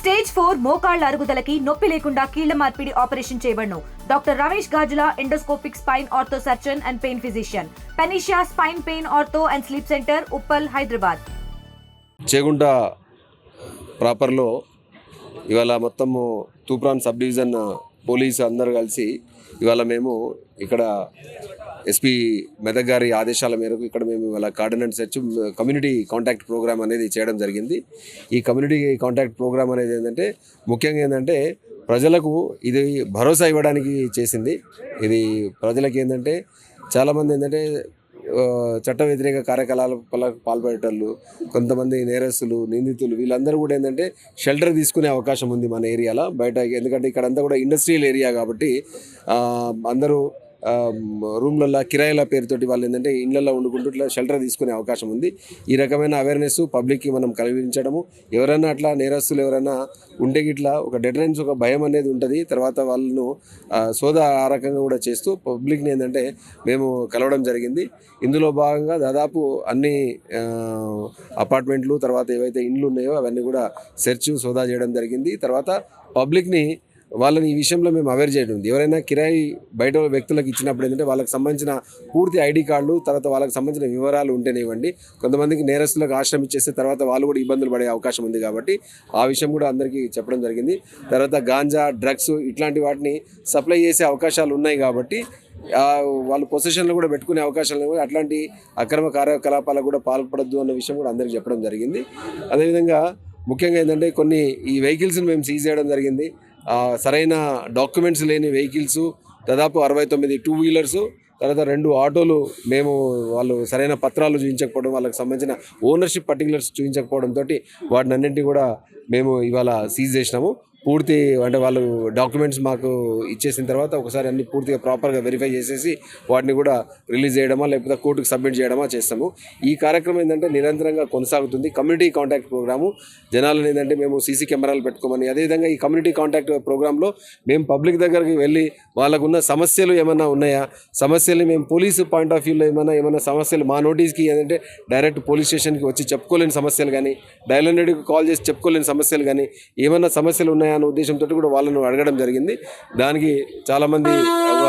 Stage four మోకాళ్ళ అరుగుదలకి నొప్పి లేకుండా కీళ్ళ మార్పిడి operation చేయబడను. Doctor Ramesh Gajula endoscopic spine ortho surgeon and pain physician. Panacea spine pain ortho and sleep centre Uppal Hyderabad. Chegunta ప్రాపర్లో ఇవాళ మొత్తము Toopran sub division police అందరూ కలిసి ఇవాళ మేము ఇక్కడ ఎస్పీ మెదక్ గారి ఆదేశాల మేరకు ఇక్కడ మేము ఇవాళ cordon search community contact programme అనేది చేయడం జరిగింది. ఈ కమ్యూనిటీ కాంటాక్ట్ ప్రోగ్రామ్ అనేది ఏంటంటే ముఖ్యంగా ఏంటంటే ప్రజలకు ఇది భరోసా ఇవ్వడానికి చేసింది. ఇది ప్రజలకు ఏంటంటే చాలామంది ఏంటంటే చట్ట వ్యతిరేక కార్యకలాపాలకు పాల్పడేటోళ్ళు కొంతమంది నేరస్తులు నిందితులు వీళ్ళందరూ కూడా ఏంటంటే షెల్టర్ తీసుకునే అవకాశం ఉంది మన ఏరియాలో బయట. ఎందుకంటే ఇక్కడ అంతా కూడా ఇండస్ట్రియల్ ఏరియా కాబట్టి అందరూ రూమ్లలో కిరాయిల పేరుతోటి వాళ్ళు ఏంటంటే ఇళ్ళల్లో వండుకుంటూ ఇట్లా షెల్టర్ తీసుకునే అవకాశం ఉంది. ఈ రకమైన అవేర్నెస్ పబ్లిక్కి మనం కలిగించడము ఎవరైనా అట్లా నేరస్తులు ఎవరైనా ఉంటే ఇట్లా ఒక డెటరెన్స్ ఒక భయం అనేది ఉంటుంది. తర్వాత వాళ్ళను సోదా ఆ రకంగా కూడా చేస్తూ పబ్లిక్ని ఏంటంటే మేము కలవడం జరిగింది. ఇందులో భాగంగా దాదాపు అన్ని అపార్ట్మెంట్లు తర్వాత ఏవైతే ఇండ్లు ఉన్నాయో అవన్నీ కూడా సెర్చ్ సోదా చేయడం జరిగింది. తర్వాత పబ్లిక్ని వాళ్ళని ఈ విషయంలో మేము అవేర్ చేయడం ఉంది. ఎవరైనా కిరాయి బయట వ్యక్తులకు ఇచ్చినప్పుడు ఏంటంటే వాళ్ళకి సంబంధించిన పూర్తి ఐడి కార్డులు తర్వాత వాళ్ళకి సంబంధించిన వివరాలు ఉంటేనేవ్వండి కొంతమందికి నేరస్తులకు ఆశ్రయం ఇచ్చేస్తే తర్వాత వాళ్ళు కూడా ఇబ్బందులు పడే అవకాశం ఉంది కాబట్టి ఆ విషయం కూడా అందరికీ చెప్పడం జరిగింది. తర్వాత గాంజా డ్రగ్స్ ఇట్లాంటి వాటిని సప్లై చేసే అవకాశాలు ఉన్నాయి కాబట్టి వాళ్ళు పొజిషన్లో కూడా పెట్టుకునే అవకాశాలు కూడా అట్లాంటి అక్రమ కార్యకలాపాలకు కూడా పాల్పడద్దు అన్న విషయం కూడా అందరికీ చెప్పడం జరిగింది. అదేవిధంగా ముఖ్యంగా ఏంటంటే కొన్ని ఈ వెహికల్స్ని మేము సీజ్ చేయడం జరిగింది. సరైన డాక్యుమెంట్స్ లేని వెహికల్స్ దాదాపు అరవై తొమ్మిది టూ వీలర్స్ తర్వాత రెండు ఆటోలు మేము వాళ్ళు సరైన పత్రాలు చూపించకపోవడం వాళ్ళకి సంబంధించిన ఓనర్షిప్ పర్టికులర్స్ చూపించకపోవడంతో వాటిని అన్నింటినీ కూడా మేము ఇవాళ సీజ్ చేసినాము. పూర్తి అంటే వాళ్ళు డాక్యుమెంట్స్ మాకు ఇచ్చేసిన తర్వాత ఒకసారి అన్ని పూర్తిగా ప్రాపర్గా వెరిఫై చేసేసి వాటిని కూడా రిలీజ్ చేయడమా లేకపోతే కోర్టుకు సబ్మిట్ చేయడమా చేస్తాము. ఈ కార్యక్రమం ఏంటంటే నిరంతరంగా కొనసాగుతుంది. కమ్యూనిటీ కాంటాక్ట్ ప్రోగ్రాము జనాలను ఏంటంటే మేము సీసీ కెమెరాలు పెట్టుకోమని అదేవిధంగా ఈ కమ్యూనిటీ కాంటాక్ట్ ప్రోగ్రాంలో మేము పబ్లిక్ దగ్గరికి వెళ్ళి వాళ్ళకున్న సమస్యలు ఏమైనా ఉన్నాయా? సమస్యలు మేము పోలీసు పాయింట్ ఆఫ్ వ్యూలో ఏమైనా ఏమైనా సమస్యలు మా నోటీస్కి ఏంటంటే డైరెక్ట్ పోలీస్ స్టేషన్కి వచ్చి చెప్పుకోలేని సమస్యలు కానీ డైల్ హండ్రెడ్కి కాల్ చేసి చెప్పుకోలేని సమస్యలు కానీ ఏమైనా సమస్యలు ఉన్నాయా? అన్న ఉద్దేశంతో కూడా వాళ్ళను అడగడం జరిగింది. దానికి చాలామంది ఒక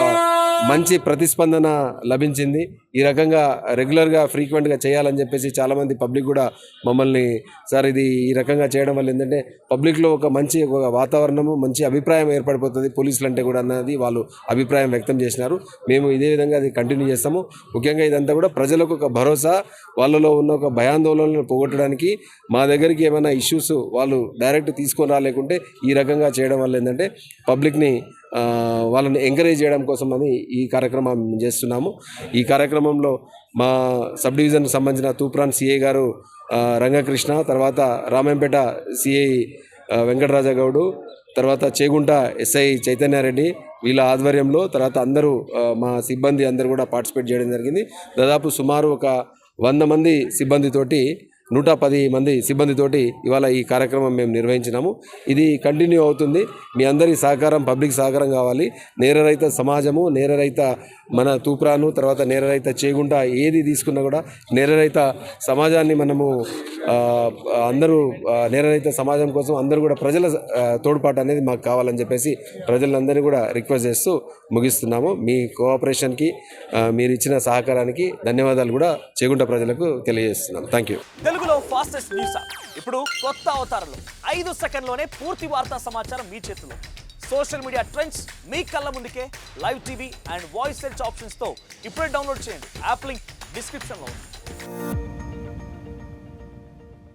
మంచి ప్రతిస్పందన లభించింది. ఈ రకంగా రెగ్యులర్గా ఫ్రీక్వెంట్గా చేయాలని చెప్పేసి చాలామంది పబ్లిక్ కూడా మమ్మల్ని సార్ ఇది ఈ రకంగా చేయడం వల్ల ఏంటంటే పబ్లిక్లో ఒక మంచి ఒక వాతావరణము మంచి అభిప్రాయం ఏర్పడిపోతుంది పోలీసులు అంటే కూడా అన్నది వాళ్ళు అభిప్రాయం వ్యక్తం చేసినారు. మేము ఇదే విధంగా అది కంటిన్యూ చేస్తాము. ముఖ్యంగా ఇదంతా కూడా ప్రజలకు ఒక భరోసా వాళ్ళలో ఉన్న ఒక భయాందోళనలు పోగొట్టడానికి మా దగ్గరికి ఏమైనా ఇష్యూస్ వాళ్ళు డైరెక్ట్ తీసుకొని రాలేకుంటే ఈ రకంగా చేయడం వల్ల ఏంటంటే పబ్లిక్ని వాళ్ళని ఎంకరేజ్ చేయడం కోసం అని ఈ కార్యక్రమం చేస్తున్నాము. ఈ కార్యక్రమం కార్యక్రమంలో మా సబ్ డివిజన్కి సంబంధించిన తూప్రాన్ సిఐ గారు రంగకృష్ణ తర్వాత రామంపేట సిఐ వెంకటరాజగౌడు తర్వాత చేగుంట ఎస్ఐ చైతన్యారెడ్డి వీళ్ళ ఆధ్వర్యంలో తర్వాత అందరూ మా సిబ్బంది అందరూ కూడా పార్టిసిపేట్ చేయడం జరిగింది. దాదాపు సుమారు ఒక వంద మంది సిబ్బందితోటి నూట పది మంది సిబ్బందితోటి ఇవాళ ఈ కార్యక్రమం మేము నిర్వహించినాము. ఇది కంటిన్యూ అవుతుంది. మీ అందరి సహకారం పబ్లిక్ సహకారం కావాలి. నేరరహిత సమాజము నేరరహిత మన తూప్రాను తర్వాత నేరరహిత చేగుంట ఏది తీసుకున్నా కూడా నేరరహిత సమాజాన్ని మనము అందరూ ఆ, నేరరహిత సమాజం కోసం అందరూ కూడా ప్రజల తోడ్పాటు అనేది మాకు కావాలని చెప్పేసి ప్రజలందరినీ కూడా రిక్వెస్ట్ చేస్తూ ముగిస్తున్నాము. మీ కోఆపరేషన్కి మీరు ఇచ్చిన సహకారానికి ధన్యవాదాలు కూడా చేగుంట ప్రజలకు తెలియజేస్తున్నాం థ్యాంక్ యూ తెలుగులో ఫాస్టెస్ట్ న్యూస్. ఇప్పుడు కొత్త అవతారంలో. ఐదు సెకండ్లోనే పూర్తి వార్తా సమాచారం మీ చేతిలో. సోషల్ మీడియా ట్రెండ్స్ మీ కళ్ళ ముందుకే. Live TV and voice search ఆప్షన్స్తో ఇప్పుడే డౌన్లోడ్ చేయండి. యాప్ లింక్ డిస్క్రిప్షన్లో ఉంది.